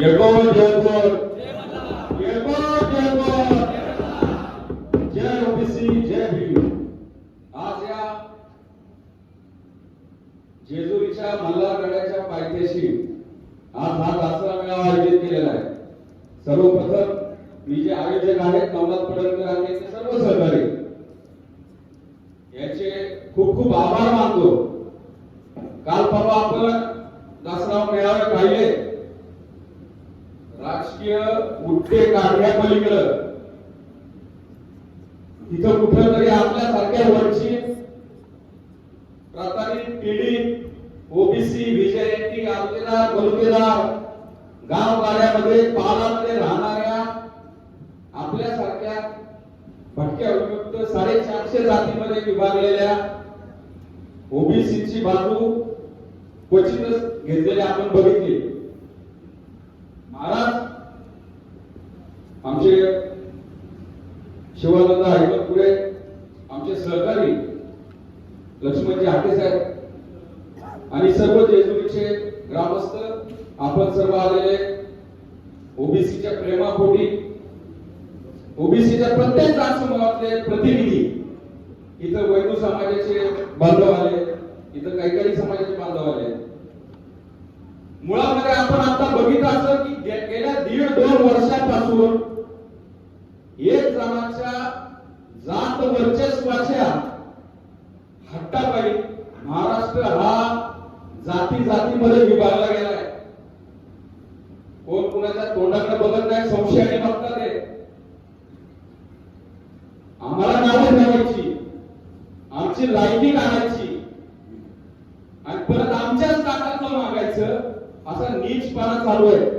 येळकोट जयकोट येळकोट जयकोट जय ओबीसी जय भीम. आज या जेजुरीच्या मल्हारगडाच्या पायथ्याशी आज हा दसरा मेळावा आयोजित केलेला आहे. सर्वप्रथम मी जे आयोजक आहेत नवनाथ पडणकर आणि सर्व सहकारी याचे खूप खूप आभार मानतो. काल परवा आपण दसरा मेळावे पाहिले. राजकीय उड्डे काढण्यापलीकडं तिथं कुठं तरी आपल्यासारख्या वंचित प्रतारित पिढी ओबीसी विजयंती गावतेदार बलुतेदार गाव कार्यामध्ये पालामध्ये राहणाऱ्या आपल्यासारख्या भटक्या उपयुक्त साडेचारशे जातीमध्ये विभागलेल्या ओबीसीची बाजू क्वचितच घेतलेली आपण बघितली. महाराज आमचे शिवानंद पुढे आमचे सहकारी लक्ष्मणजी हाटे साहेब आणि सर्व जेजुरीचे ग्रामस्थ आपण सर्व आलेले ओबीसीच्या प्रेमापोटी ओबीसीच्या प्रत्येक जात समूहातले प्रतिनिधी इथं वैदू समाजाचे बांधव आले इथं काही काही समाजाचे बांधव आले. मुळामध्ये आपण आता बघितलं असं की गेल्या दीड दोन वर्षापासून एक जणाच्या जात वर्चस्वाच्या हट्टापाई महाराष्ट्र हा जाती जातीमध्ये विभागला गेलाय. कोण कुणाच्या तोंडाकडे बघत नाही संशयाने बघतात आम्हाला नावं ठेवायची आमची लायकी काढायची. आणि परत आमच्याच ताटातलं मागायचं असा नीचपणा चालू आहे.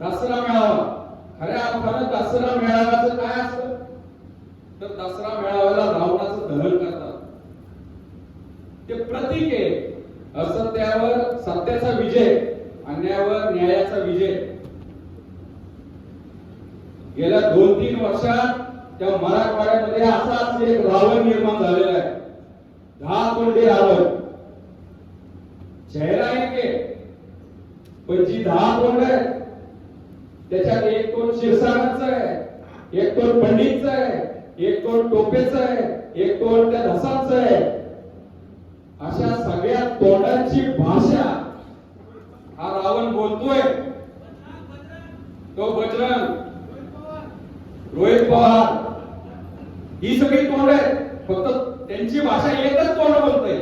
दसरा मेळावा. खऱ्या अर्थानं दसरा मेळाव्याचं काय असतं? तर दसरा मेळाव्याला रावणाचं दहन करतात. ते प्रतीक आहे. असत्यावर सत्याचा विजय अन्यायावर न्यायाचा विजय. गेल्या दोन तीन वर्षात त्या मराठवाड्यामध्ये असाच एक रावण निर्माण झालेला आहे. दहा कोंडे रावण. चेहरा एक के. पण जी दहा कोंड आहे त्याच्यात एक कोण शिरसागरचं आहे एक कोण पंडितचं आहे एक कोण टोपेच आहे एक कोण त्या धसाच आहे. अशा सगळ्या तोंडांची भाषा हा रावण बोलतोय. तो बजरंग रोहित पवार ही सगळी तोंड आहेत. फक्त त्यांची भाषा एकच तोंड बोलतोय.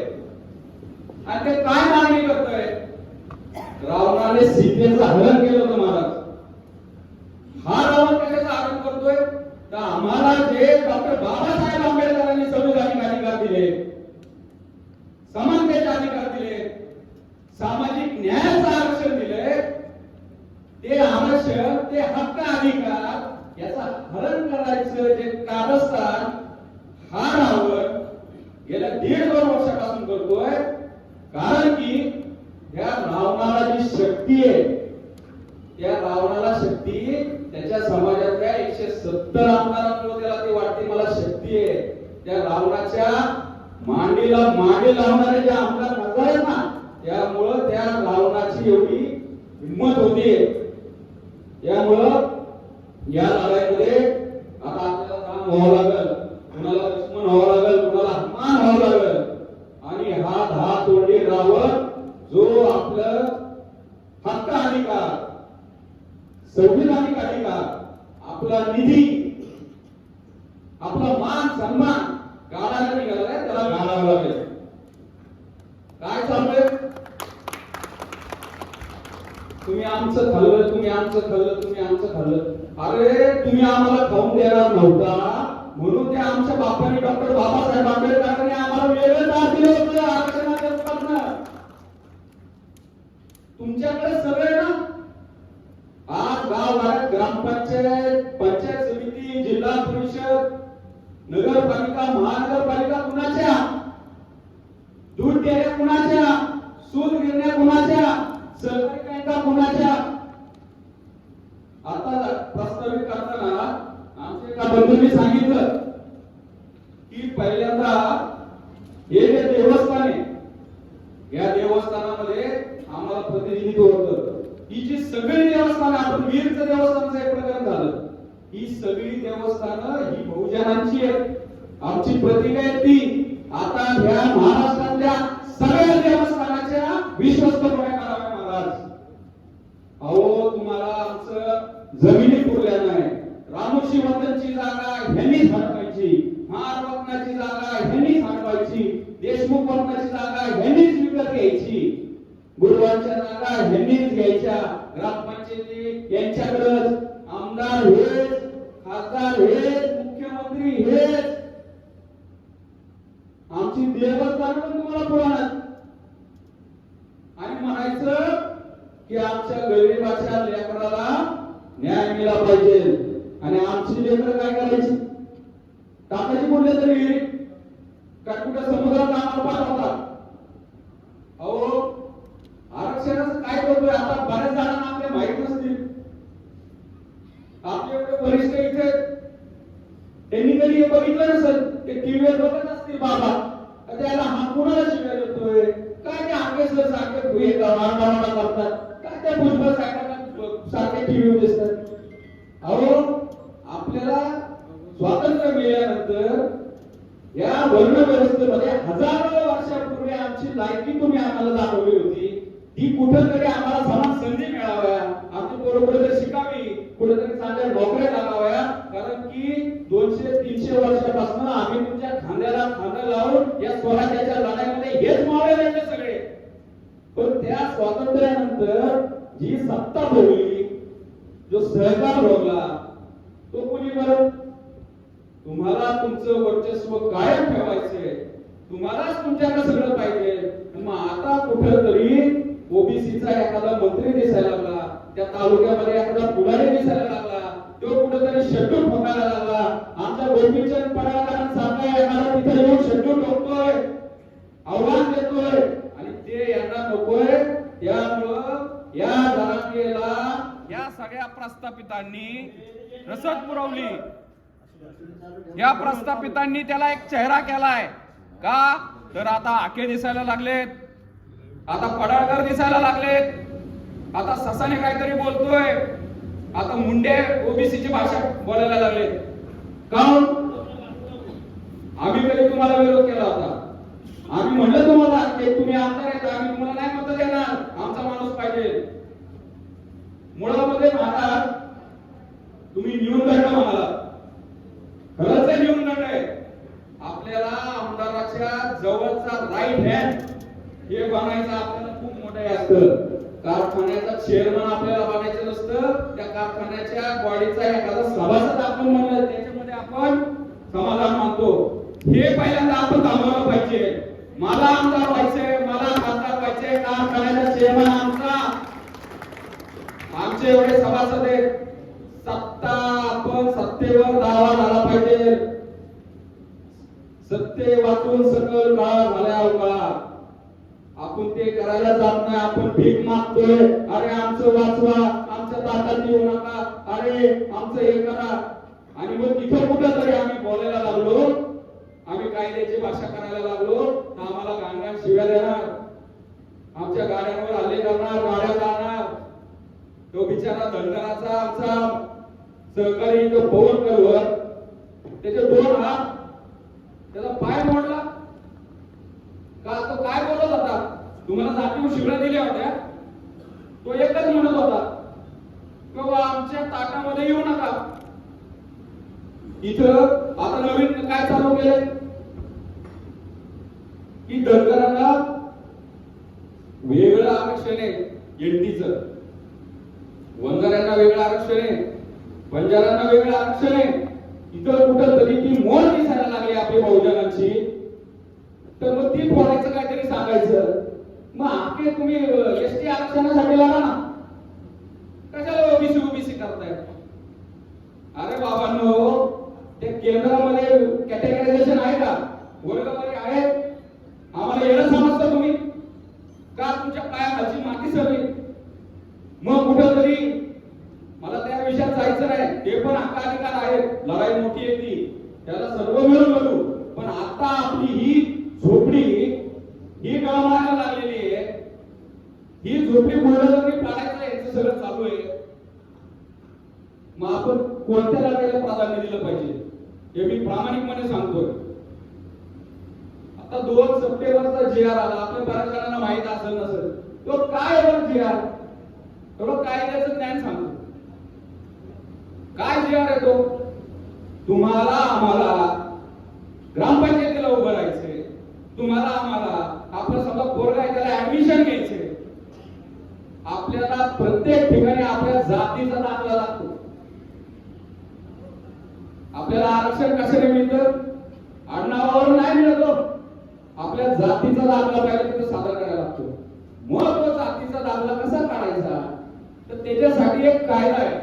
आणि ते काय मागणी करतोय? रावणाने सीतेचं हरण केलं होतं महाराज. हा रावण कशाचा आरोप करतोय. तर आम्हाला जे डॉक्टर बाबासाहेब आंबेडकरांनी संविधानिक अधिकार दिले समानतेचे अधिकार दिले सामाजिक न्यायाचं आरक्षण दिले ते आरक्षण ते हक्क अधिकार याचा हरण करायचं जे कारस्थान हा रावण गेल्या दीड दोन वर्षापासून करतोय. कारण की या रावणाला जी शक्ती आहे त्या रावणाला शक्ती त्यांच्या समाजातल्या एकशे सत्तर आमदारांमुळे त्याला ती वाटते मला शक्ती आहे. त्या रावणाच्या मांडीला मांडी लावणारे जे आमदार नजर आहेत ना त्यामुळं त्या रावणाची एवढी हिंमत होती त्यामुळं या लढाई आता आपल्याला राम व्हावं लागल कुणाला दुश्मन व्हावं लागल कुणाला हनुमान व्हावं लागल आणि हा दहा तोंडी रावण जो आपलं हक्क अधिकार संविधानिक अधिकार आपला निधी आपला मान सन्मान गाळायला निघालाय त्याला गाळावं लागेल काय चाललंय तुम्ही आमचं खाल्लं तुम्ही आमचं खाल्लं तुम्ही आमचं खाल्लं अरे तुम्ही आम्हाला खाऊन देणार नव्हता म्हणून ते आमच्या बापाने डॉक्टर बाबासाहेब आंबेडकरांनी आम्हाला वेगळं दार दिलं होतं आरक्षणाच्या रूपातनं तुमच्याकडे सगळे ना? आज गाव भारत ग्रामपंचायत पंचायत समिती जिल्हा परिषद नगरपालिका महानगरपालिका कुणाच्या? दूध देण्या कुणाच्या? सूत घेण्या कुणाच्या? सहकारी बँका कुणाच्या? आता प्रस्तावित करताना आमच्या एका बंधूंनी सांगितलं की पहिल्यांदा हे जे देवस्थान आहे या देवस्थानामध्ये आम्हाला प्रतिनिधित्व होतं. सगळी देवस्थानं आपण वीरचं देवस्थानचं एक प्रकरण झालं. ही सगळी देवस्थानं ही बहुजनांची आहेत. आमची प्रतिका आहे ती. आता ह्या महाराष्ट्रातल्या सगळ्या देवस्थानाच्या विश्वस्त कराव्या महाराज. अहो तुम्हाला आमचं जमिनी पुरल्या नाही. रामोशी वतनची जागा ह्यांनी हडपायची. महारत्नाची जागा ह्यांनी हडपायची. देशमुख वतनाची जागा ह्यांनीच विकत घ्यायची. गुरुवांच्या जागा ह्यांनीच घ्यायच्या ग्रामपंचायती यांच्याकडच आमदार हेच खासदार हेच मुख्यमंत्री हेच. आमची देवस्थान पण तुम्हाला पुराणात. आणि म्हणायचं की आमच्या गरीबाच्या लेकराला न्याय मिळाला पाहिजे. आणि आमची लेकर काय करायची? टाकायची बोलले तरी. काय कुठं समुद्रात आम्हाला पाठवतात अहो आरक्षणाचं काय करतोय आता बऱ्याच जणांना आपल्या माहीत नसतील आपले एवढे वरिष्ठ इथे त्यांनी कधी हे बघितलं नसेल ते टीव्हीवर बघत असतील बाबा तर त्याला हा कुणाला शिव्या देतोय काय ते आगे सर सारखे भुये मारमारा करतात काय त्या भुजबळ सारख्या सारखे टीव्हीवर दिसतात अहो आपल्याला स्वातंत्र्य मिळाल्यानंतर या वर्ण व्यवस्थेमध्ये हजारो वर्षापूर्वी आमची लायकी तुम्ही आम्हाला दाखवली होती ती कुठेतरी आम्हाला समान संधी मिळाव्या. आमची पोरं कुठेतरी शिकावी कुठेतरी चांगल्या नोकऱ्या लागाव्या कारण की दोनशे तीनशे वर्षापासून आम्ही तुमच्या खांद्याला खांदा लावून या स्वराज्याच्या लढाईमध्ये हेच मावळे राहिले सगळे. पण त्या स्वातंत्र्यानंतर जी सत्ता भोगली जो सहकार भोगला तो कुणी बरं तुम्हाला तुमचं वर्चस्व कायम ठेवायचंय. तुम्हालाच तुमच्याकडे सगळं पाहिजे. मग आता कुठेतरी ओबीसीचा एखादा मंत्री दिसायला लागला. त्या तालुक्यामध्ये एखादा पुढारी दिसायला लागला. तो कुठेतरी शेड्यूल ठोकायला लागला. आमच्या गोपीचंद पडळकरांसारखा एखादा तिथे येऊन शेड्यूल ठोकतोय. आव्हान देतोय. आणि ते यांना नकोय. त्यामुळं या जरांगेला या सगळ्या प्रस्थापितांनी रसद पुरवली. या प्रस्थापितांनी त्याला एक चेहरा केलाय. का? तर आता आके दिसायला लागलेत. आता पडाळकर दिसायला लागलेत. आता ससाने काहीतरी बोलतोय. आता मुंडे ओबीसीची भाषा बोलायला लागले कारण आम्ही पहिले तुम्हाला विरोध केला होता? आम्ही म्हणलं तुम्हाला की तुम्ही आमदार आहेत आम्ही तुम्हाला नाही मत देणार. आमचा माणूस पाहिजे. मुळामध्ये महाराज तुम्ही न्यूनगंड म्हणाला खरंच आहे न्यूनगंड आहे आपल्याला आमदाराच्या जवळचा राईट हे बनायचं आपल्याला खूप मोठं हे असतं. कारखान्याचा चेअरमन आपल्याला बनायचं नसतं. त्या कारखान्याच्या बॉडीचा एखादा सभासद आपण म्हणलं त्याच्यामध्ये आपण समाधान मानतो. हे पहिल्यांदा आपण थांबवलं पाहिजे. मला आमदार व्हायचंय मला खासदार व्हायचंय कारखान्याचा चेअरमन आमचा. आमचे एवढे सभासद आहेत सत्ता आपण सत्तेवर दावा झाला पाहिजे ते वाचून सकल काळ झाल्या होता आपण ते करायला जात नाही आपण भीक मागतोय. अरे आमचं वाचवा आमच्या ताटात येऊ नका. अरे आमचं हे करा. आणि मग तिथं कुठं तरी आम्ही बोलायला लागलो. आम्ही कायद्याची भाषा करायला लागलो. तर आम्हाला गाणगाण शिव्या देणार. आमच्या गाड्यांवर हल्ले करणार गाड्या जाणार. तो बिचारा धनगराचा आमचा सहकारी तो पवन करवर त्याचे दोन हात मोडला का तो काय बोलत होता? तुम्हाला जातीवर शिवड्या दिल्या होत्या? तो एकच म्हणत होता किंवा आमच्या ताटामध्ये येऊ नका. इथं आता नवीन काय चालू केले की धनगरांना वेगळं आरक्षण आहे एनटीच वंजाऱ्यांना वेगळं आरक्षण आहे बंजाऱ्यांना वेगळं आरक्षण आहे. इतर कुठं तरी ती मोल दिसायला आपली बहुजनांची तर मग ती फोडायचं काहीतरी सांगायचं. मग आके तुम्ही एस टी आरक्षणासाठी लढा ना कशाला ओबीसी ओबीसी करताय अरे बाबांनो त्या केंद्रामध्ये कॅटेगरायझेशन आहे का वर्गवारी आहे आम्हाला येणं समजतं तुम्ही का तुमच्या पायाखालची माती सगळी मग कुठं तरी मला त्या विषयात जायचं नाही ते पण हक्क अधिकार आहेत लढाई मोठी आहे ती त्याला सर्व मिळून बघू पण आता आपली ही झोपडी ही गळमायला लागलेली आहे ही झोपडी बुलडोजरने पाडायचं यांचं सगळं चालू आहे मग आपण कोणत्या लढाईला प्राधान्य दिलं पाहिजे हे मी प्रामाणिकपणे सांगतोय आता दोन सप्टेंबरचा जी आर आला. आपल्या बऱ्याच जणांना माहीत असेल नसेल. तो काय होणार जी आर थोडं कायद्याचं ज्ञान सांगतो काय जी आर येतो तुम्हाला आम्हाला ग्रामपंचायतीला उभं राहायचंय तुम्हाला आम्हाला आपलं समजा पोरगा आहे त्याला ऍडमिशन घ्यायचंय. आपल्याला प्रत्येक ठिकाणी आपल्या जातीचा दाखला लागतो. आपल्याला आरक्षण कशाने मिळतं? आडनावावर नाही मिळतो हो. आपल्या जातीचा दाखला पाहिजे तिथं सादर करायला लागतो. मग तो जातीचा दाखला कसा काढायचा? तर त्याच्यासाठी एक कायदा आहे.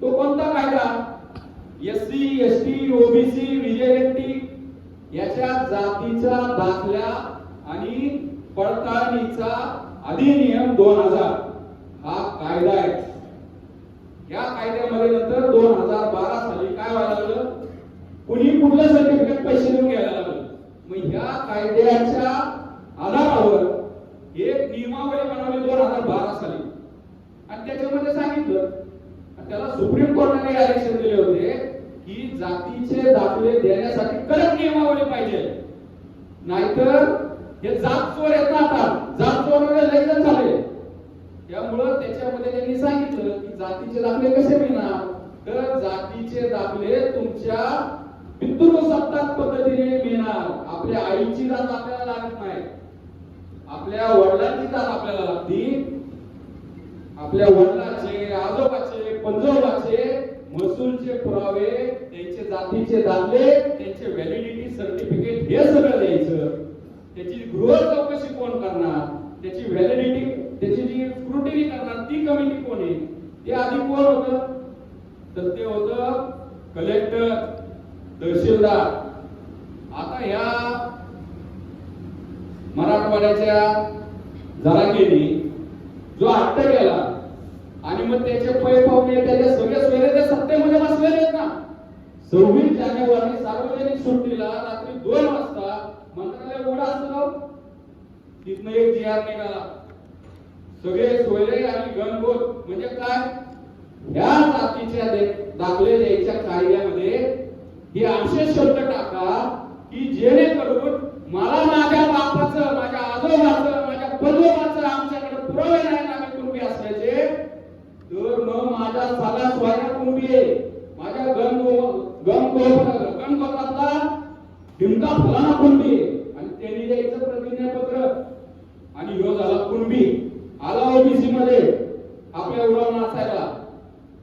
तो कोणता कायदा? SC ST S T OBC विजयटी याच्या जातीच्या दाखल्या आणि पडताळणीचा अधिनियम दोन हजार. हा कायदा आहे. या कायद्यामध्ये नंतर दोन हजार बारा साली काय व्हायला लागलं? कुणी कुठलं सर्टिफिकेट पैसे देऊन गेला? मग ह्या कायद्याच्या आधारावर एक नियमावली बनवली दोन हजार बारा साली. आणि त्याच्यामध्ये सांगितलं आणि त्याला सुप्रीम कोर्टाने आरक्षण दिले होते की जातीचे दाखले देण्यासाठी कडक नियमावली पाहिजे. नाहीतर हे जात चोर आहेत ना जात चोर म्हणजे लय झाले. त्यामुळं त्याच्यामध्ये त्यांनी सांगितलं की जातीचे दाखले कसे मिळणार? तर जातीचे दाखले तुमच्या पितृसत्ताक पद्धतीने मिळणार. आपल्या आईची जात आपल्याला लागत नाही. आपल्या वडिलांची जात आपल्याला लागती. आपल्या वडिलांचे आजोबाचे पंजोबाचे महसूलचे पुरावे त्यांचे जातीचे दाखले त्यांचे व्हॅलिडिटी सर्टिफिकेट हे सगळं द्यायचं. त्याची गृह चौकशी कोण करणार? त्याची व्हॅलिडिटी त्याची जी स्क्रुटिनी करणार ती कमिटी कोण आहे? ते आधी कोण होत? तर ते होतं कलेक्टर तहसीलदार आता ह्या मराठवाड्याच्या जरांगेनी जो हट्ट केला आणि मग त्याचे पै पाहुणे त्याच्या सगळे सोयरे ते सत्तेमध्ये बसलेले आहेत ना. सव्वीस जानेवारी सार्वजनिक सुट्टीला रात्री दोन वाजता मंत्रालय उघडा असत तिथनं एक जी आर निघाला. सगळे सोयरे आणि गणगोत म्हणजे काय? ह्या जातीच्या दाखले द्यायच्या कायद्यामध्ये हे असे शब्द टाका की जेणेकरून मला माझ्या बापाचं माझ्या आजोबाचं माझ्या पंजोबाचं आमच्याकडे पुरावे नाही ना मी कुणबी असल्याचे तर मग माझ्या साला स्वाया कुणबी आहे माझ्या गण गण गणगोतातला ढिमका फलाना कुणबी आहे आणि त्यांनी द्यायचं प्रतिज्ञापत्र आणि ह्यो झाला कुणबी आला ओबीसी मध्ये आपल्या उडवून नाचायला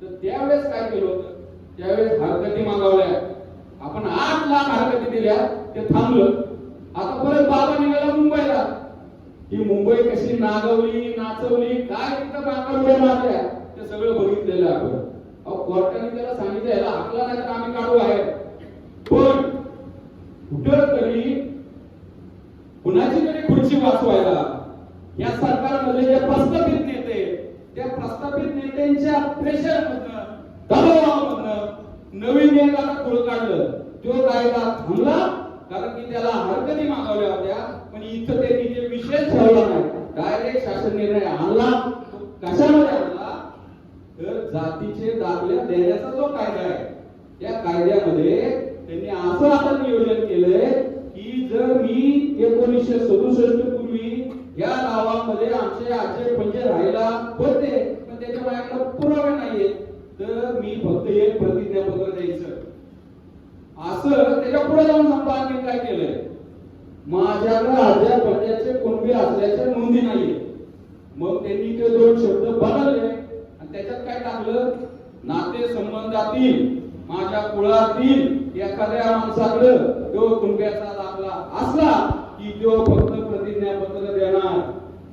तर त्यावेळेस काय केलं होतं त्यावेळेस हरकती मागवल्या आपण आठ लाख हरकती दिल्या ते थांबलं आता परत बाबा निघाला मुंबईला ही मुंबई कशी नागवली नाचवली काय तिथं बाका उड्या मारल्या ते सगळं बघितलेलं आहे आपण अहो कोर्टाने त्याला सांगितलं याला आपला नाही तर आम्ही काढू आहे पण कुठं तरी कुणाची तरी खुर्ची वाचवायला या सरकारमध्ये जे प्रस्थापित नेते त्या प्रस्थापित नेत्यांच्या प्रेशर मधनं दबावामधनं नवीन एक आता काढलं. तो कायदा थांबला कारण की त्याला हरकती मागवल्या होत्या पण इथं त्यांनी जे विषय ठेवला नाही डायरेक्ट शासन निर्णय आणला. कशामध्ये आणला जातीचे दाखल्या देण्याचा जो कायदा आहे त्या कायद्यामध्ये त्यांनी असं आता नियोजन केलंय की जर मी एकोणीसशे सदुसष्ट पूर्वी या गावामध्ये आमचे आजे पंजे म्हणजे राहायला होते पण त्याच्या माझ्याकडे पुरावे नाहीये. तर मी फक्त एक प्रतिज्ञापत्र द्यायचं. असं त्याच्या पुढे जाऊन सांगतो आम्ही काय केलंय? माझ्याकडे आजच्या पंजाचे कुणबी असल्याच्या नोंदी नाहीये. मग त्यांनी ते दोन शब्द बदलले. त्याच्यात काय टाकलं? नाते संबंधातील माझ्या कुळातील एखाद्या माणसाकडं तो कुणब्याचा दाखला असला की तो फक्त प्रतिज्ञापत्र देणार.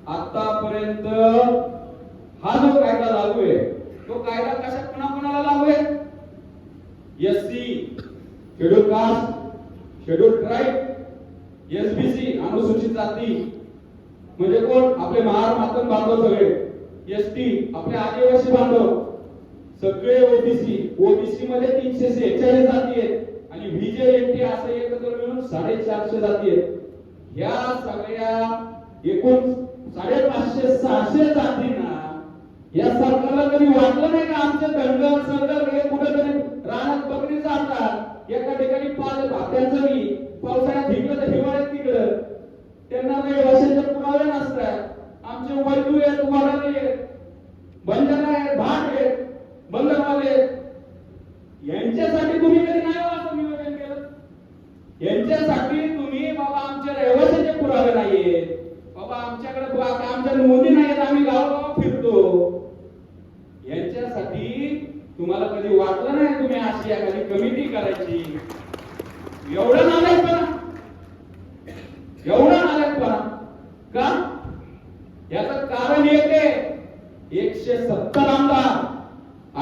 आतापर्यंत हा जो कायदा लागू आहे तो कायदा कशा कोणा कोणाला लागू आहे? S C schedule caste schedule tribe SBC अनुसूचित जाती. म्हणजे कोण? आपले महार मातम बांधव सगळे. एस टी आपले आदिवासी बांधव सगळे ओबीसी ओबीसी मध्ये तीनशे सेहेचाळीस जाती आहेत. आणि व्हीजेएनटी असं एकत्र मिळून साडेचारशे जाती आहेत. ह्या सगळ्या एकूण साडेपाचशे सहाशे जातींना या सरकारला कधी वाटलं नाही का आमचे धनगर सरकार एका ठिकाणी पाच भात्यांचं पावसाळ्यात हिकडं तर हिवाळ्यात तिकडं. त्यांना रहिवाशांचे पुरावे तुम्हाला आहेत बंद आहेत बंजारा आहेत भाट आहेत बंदरवाले आहेत यांच्यासाठी तुम्ही कधी नाही हो असं नियोजन केलं यांच्यासाठी तुम्ही बाबा आमच्या रहिवाशांचे पुरावे नाहीये बाबा आमच्याकडे बा- आमच्या नोंदी नाहीत आम्ही गावोगाव फिरतो यांच्यासाठी तुम्हाला कधी वाटलं नाही तुम्ही अशी एखादी कमिटी करायची एवढं नालायकपणा एवढा नालायकपणा का याचं कारण एक आहे एकशे सत्तर आमदार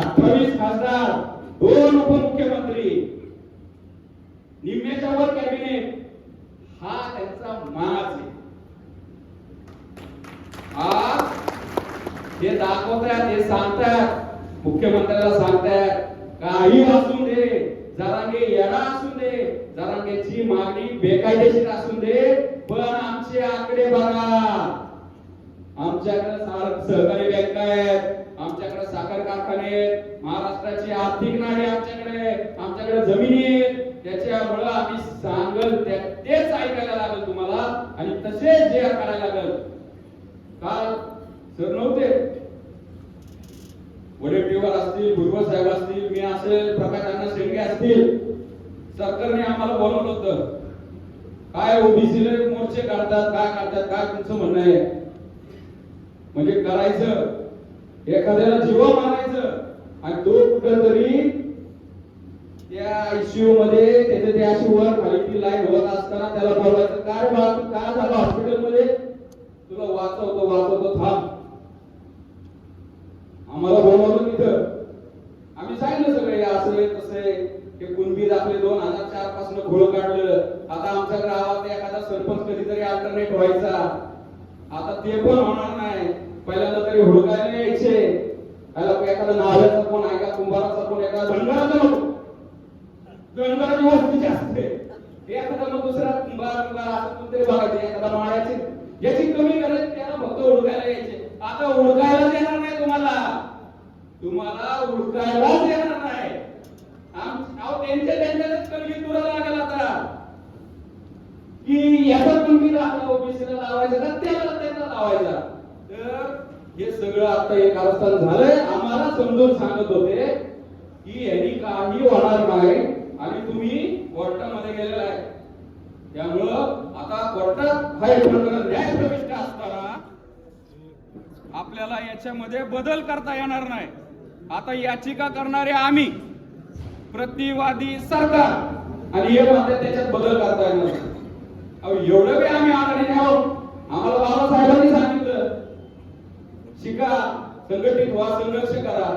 अठ्ठावीस खासदार दोन उपमुख्यमंत्री निम्म्याच्या वर कॅबिनेट. हा त्यांचा माज आहे. आज हे दाखवतात हे सांगतात मुख्यमंत्र्याला सांगतात काही असू दे जरांगे येडा असू दे जरांगेची मागणी बेकायदेशीर असू दे पण आमचे आकडे बघा. आमच्याकडे सहकारी बँका आहेत आमच्याकडे साखर कारखाने आहेत महाराष्ट्राची आर्थिक नाडी आमच्याकडे आमच्याकडे जमिनी आहेत. त्याच्यामुळं आम्ही सांगल तेच ऐकायला लागल तुम्हाला आणि तसेच जे करायला लागल. काल सर नव्हते. वडेट्टीवार असतील भुजबळ साहेब असतील मी असेल प्रकाशांना अण्णा शेंडगे असतील. सरकारने आम्हाला बोलवलं होतं. काय ओबीसीला मोर्चे काढतात काय काढतात काय तुमचं म्हणणं आहे? म्हणजे करायचं एखाद्याला जीवा मारायचं आणि तो कुठंतरी त्या आयसीयू मध्ये त्याचे ते अशी वर खाली लाईन होत असताना त्याला बोलवायचं काय बा काय झालं हॉस्पिटलमध्ये? तुला वाचवतो वाचवतो थांब. आम्हाला बोलवलं तिथं. आम्ही सांगितलं सगळे असं तसे हे कुणबीज आपले दोन हजार चारपासून घोळ काढलं. आता आमच्या गावात एखादा सरपंच कधीतरी अल्टरनेट व्हायचा. आता ते पण होणार नाही. पहिल्यांदा तरी हुडकायला यायचे. एखादा नाव्याचा कोण ऐका कुंभाराचा कोण एखादा धनगराचा नको. धनगराची वस्ती असते आहे एखादा मग दुसरा कुंभार कुंभार असं कोणतरी बघायचे एखादा माळ्याचे. याची कमी गरज त्याला फक्त ओळखायला यायचे. आता ओळखायला देणार नाही तुम्हाला. तुम्हाला ओळखायला देणार नाही. अहो, त्यांच्या त्यांच्यातच कमी तुला लागेल आता. की याचा तुम्ही आपल्या ओबीसीला लावायचा का? त्याला त्यांना लावायचा. तर हे सगळं आता एक कारस्थान झालंय. आम्हाला समजून सांगत होते की यांनी काही होणार नाही. आणि तुम्ही कोर्टामध्ये गेलेला आहे. त्यामुळं आता कोर्टात हा एक प्रकरण न्याय प्रविष्ट असताना आपल्याला याच्यामध्ये बदल करता येणार नाही. आता याचिका करणारे आम्ही प्रतिवादी सरकार आणि हे म्हणतात त्याच्यात बदल करता येणार नाही. एवढं बी आम्ही आघाडीने आहोत. आम्हाला बाबासाहेबांनी सांगितलं शिका संघटित व्हा संघर्ष करा.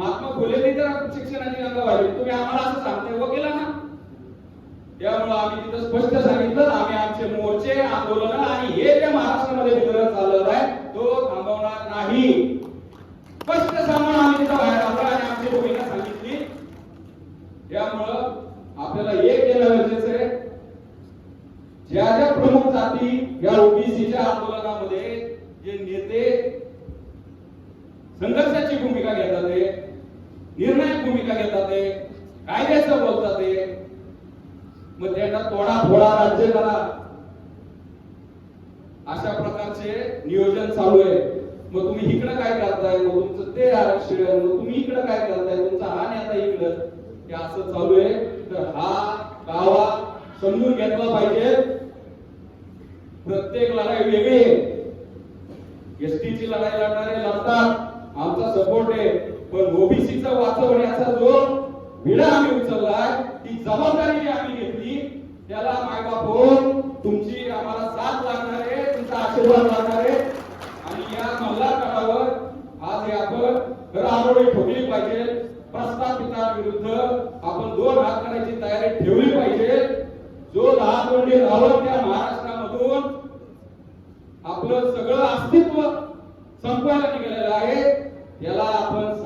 महात्मा फुलेंनी तर शिक्षणाची गंगा वाहिली तुम्ही आम्हाला असं सांगताय हो व केला ना? त्यामुळे आम्ही तिथं स्पष्ट सांगितलं आम्ही आमचे मोर्चे आंदोलन आणि हे जे महाराष्ट्रामध्ये वितरण चाललं आहे तो थांबवणार नाही. स्पष्ट सांगून आम्ही तिथं बाहेर आलो आणि आमची भूमिका सांगितली. त्यामुळं आपल्याला हे केलं गरजेचं आहे. ज्या ज्या प्रमुख जाती या ओबीसीच्या आंदोलनामध्ये जे नेते संघर्षाची भूमिका घेतात निर्णायक भूमिका घेतात ते कायद्याचं बोलतात ते. मग त्यांना तोडा फोडा राज्य करा. अशा प्रकारचे नियोजन चालू आहे. मग तुम्ही इकडं काय करताय? मग तुमचं ते आरक्षण मग तुम्ही इकडं काय करताय? तुमचा हा नेता इकडं. हे असं चालू आहे. तर हा कावा समजून घेतला पाहिजे. प्रत्येक लढाई वेगळी आहे. एसटीची लढाई लढणारे लढतात. आमचा सपोर्ट आहे. पण ओबीसीचा वाचवण्याचा जो विडा आम्ही उचललाय ती जबाबदारी आम्ही घेतली. त्याला मायबाप होऊन तुमची आम्हाला साथ लागणार आहे तुमचा आशीर्वाद लागणार आहे. आणि या मल्हारगडावर आज हे आपण रारोळी ठोकली पाहिजे. प्रस्थापितांविरुद्ध आपण दोन हात करायची तयारी ठेवली पाहिजे. जो दहा कोंडी रावत त्या महाराष्ट्रामधून आपलं सगळं अस्तित्व संपवायला निघालेलं आहे याला आपण